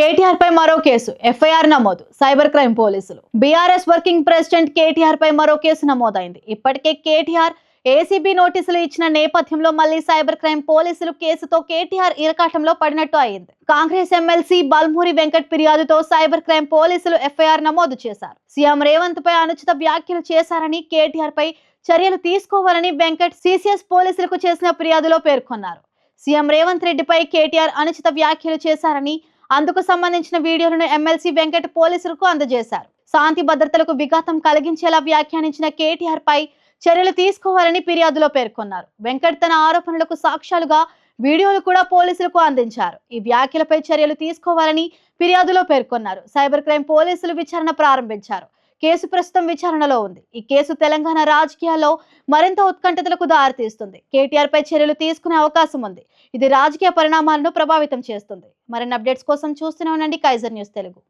కేటీఆర్ పై మరో కేసు ఎఫ్ఐఆర్ నమోదు సైబర్ క్రైమ్ పోలీసులు. బీఆర్ఎస్ వర్కింగ్ ప్రెసిడెంట్ కేటీఆర్ పై మరో కేసు నమోదైంది. ఇప్పటికే కేటీఆర్ ఏసీబీ నోటీసులు ఇచ్చిన నేపథ్యంలో మళ్ళీ సైబర్ క్రైమ్ పోలీసులు కేసుతో కేటీఆర్ ఇరకాటంలో పడినట్టు అయింది. కాంగ్రెస్ ఎమ్మెల్సీ బల్మూరి వెంకట్ ఫిర్యాదుతో సైబర్ క్రైమ్ పోలీసులు ఎఫ్ఐఆర్ నమోదు చేశారు. సీఎం రేవంత్ పై అనుచిత వ్యాఖ్యలు చేశారని కేటీఆర్ పై చర్యలు తీసుకోవాలని వెంకట్ సిసిఎస్ పోలీసులకు చేసిన ఫిర్యాదులో పేర్కొన్నారు. సీఎం రేవంత్ రెడ్డిపై కేటీఆర్ అనుచిత వ్యాఖ్యలు చేశారని అందుకు సంబంధించిన వీడియోలను ఎమ్మెల్సీ వెంకట్ పోలీసులకు అందజేశారు. శాంతి భద్రతలకు విఘాతం కలిగించేలా వ్యాఖ్యానించిన కేటీఆర్ పై చర్యలు తీసుకోవాలని ఫిర్యాదులో పేర్కొన్నారు. వెంకట్ తన ఆరోపణలకు సాక్ష్యాలుగా వీడియోలు కూడా పోలీసులకు అందించారు. ఈ వ్యాఖ్యలపై చర్యలు తీసుకోవాలని ఫిర్యాదులో పేర్కొన్నారు. సైబర్ క్రైమ్ పోలీసులు విచారణ ప్రారంభించారు. కేసు ప్రస్తుతం విచారణలో ఉంది. ఈ కేసు తెలంగాణ రాజకీయాల్లో మరింత ఉత్కంఠతలకు దారితీస్తుంది. కేటీఆర్ పై చర్యలు తీసుకునే అవకాశం ఉంది. ఇది రాజకీయ పరిణామాలను ప్రభావితం చేస్తుంది. మరిన్ని అప్డేట్స్ కోసం చూస్తూనే ఉండండి. Kaiser news Telugu.